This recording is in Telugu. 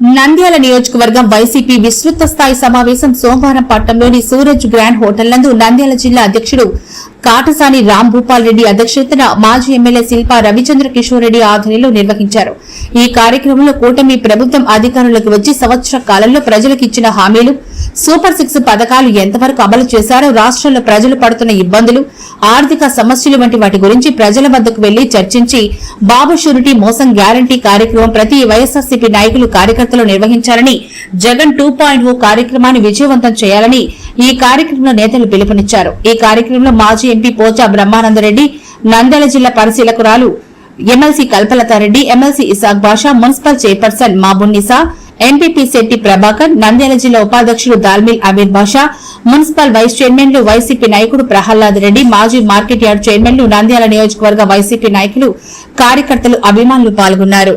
నంద్యాల నియోజకవర్గం వైసీపీ విస్తృత స్థాయి సమావేశం సోమవారం పట్టణంలోని సూరజ్ గ్రాండ్ హోటల్ నందు నంద్యాల జిల్లా అధ్యక్షుడు కాటసాని రామ్ భూపాల్ రెడ్డి అధ్యక్షతన మాజీ ఎమ్మెల్యే శిల్పా రవిచంద్ర కిషోర్ రెడ్డి ఆధ్వర్యంలో నిర్వహించారు. ఈ కార్యక్రమంలో కూటమి ప్రభుత్వం అధికారులకు వచ్చి సంవత్సర కాలంలో ప్రజలకు ఇచ్చిన హామీలు సూపర్ సిక్స్ పథకాలు ఎంతవరకు అమలు చేశారో రాష్ట్రంలో ప్రజలు పడుతున్న ఇబ్బందులు ఆర్థిక సమస్యలు వంటి వాటి గురించి ప్రజల వద్దకు వెళ్ళి చర్చించి బాబు షూరిటీ మోసం గ్యారంటీ కార్యక్రమం ప్రతి వైఎస్ఆర్సీపీ నాయకులు కార్యకర్తలు నిర్వహించాలని జగన్ టూ పాయింట్ ఓ కార్యక్రమాన్ని విజయవంతం చేయాలని ఈ కార్యక్రమంలో నేతలు పిలుపునిచ్చారు. ఈ కార్యక్రమంలో మాజీ ఎంపీ పోచా బ్రహ్మానందరెడ్డి నంద్యాల జిల్లా పరిశీలకురాలు MLC Kalpalathareddy MLC Isaq Basha municipal chairperson Mabunnisa MPP Shetty Prabhakar Nandyal జిల్లా ఉపాధ్యక్షుడు దాల్మిల్ అమీర్ బాషా మున్సిపల్ వైస్ చైర్మన్లు వైసీపీ నాయకుడు ప్రహ్లాద్ రెడ్డి మాజీ మార్కెట్ యార్డ్ చైర్మన్లు నంద్యాల నియోజకవర్గ వైసీపీ నాయకులు కార్యకర్తలు అభిమానులు పాల్గొన్నారు.